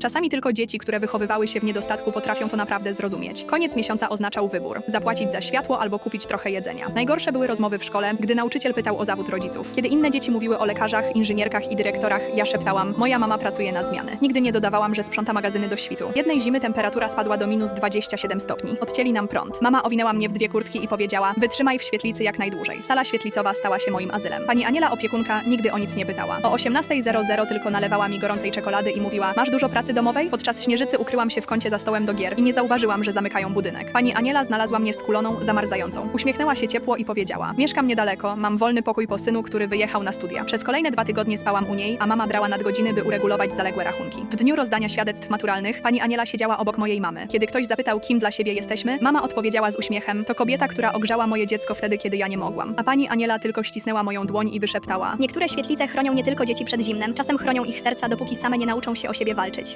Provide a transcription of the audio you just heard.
Czasami tylko dzieci, które wychowywały się w niedostatku, potrafią to naprawdę zrozumieć. Koniec miesiąca oznaczał wybór: zapłacić za światło albo kupić trochę jedzenia. Najgorsze były rozmowy w szkole, gdy nauczyciel pytał o zawód rodziców. Kiedy inne dzieci mówiły o lekarzach, inżynierkach i dyrektorach, ja szeptałam: Moja mama pracuje na zmiany. Nigdy nie dodawałam, że sprząta magazyny do świtu. Jednej zimy temperatura spadła do minus 27 stopni. Odcięli nam prąd. Mama owinęła mnie w dwie kurtki i powiedziała: Wytrzymaj w świetlicy jak najdłużej. Sala świetlicowa stała się moim azylem. Pani Aniela opiekunka nigdy o nic nie pytała. O 18.00 tylko nalewała mi gorącej czekolady i mówiła: Masz dużo pracy domowej? Podczas śnieżycy ukryłam się w kącie za stołem do gier i nie zauważyłam, że zamykają budynek. Pani Aniela znalazła mnie skuloną, zamarzającą. Uśmiechnęła się ciepło i powiedziała: Mieszkam niedaleko, mam wolny pokój po synu, który wyjechał na studia. Przez kolejne dwa tygodnie spałam u niej, a mama brała nadgodziny, by uregulować zaległe rachunki. W dniu rozdania świadectw maturalnych pani Aniela siedziała obok mojej mamy. Kiedy ktoś zapytał, kim dla siebie jesteśmy, mama odpowiedziała z uśmiechem: To kobieta, która ogrzała moje dziecko wtedy, kiedy ja nie mogłam. A pani Aniela tylko ścisnęła moją dłoń i wyszeptała: Niektóre świetlice chronią nie tylko dzieci przed zimnem, czasem chronią ich serca, dopóki same nie nauczą się o siebie walczyć.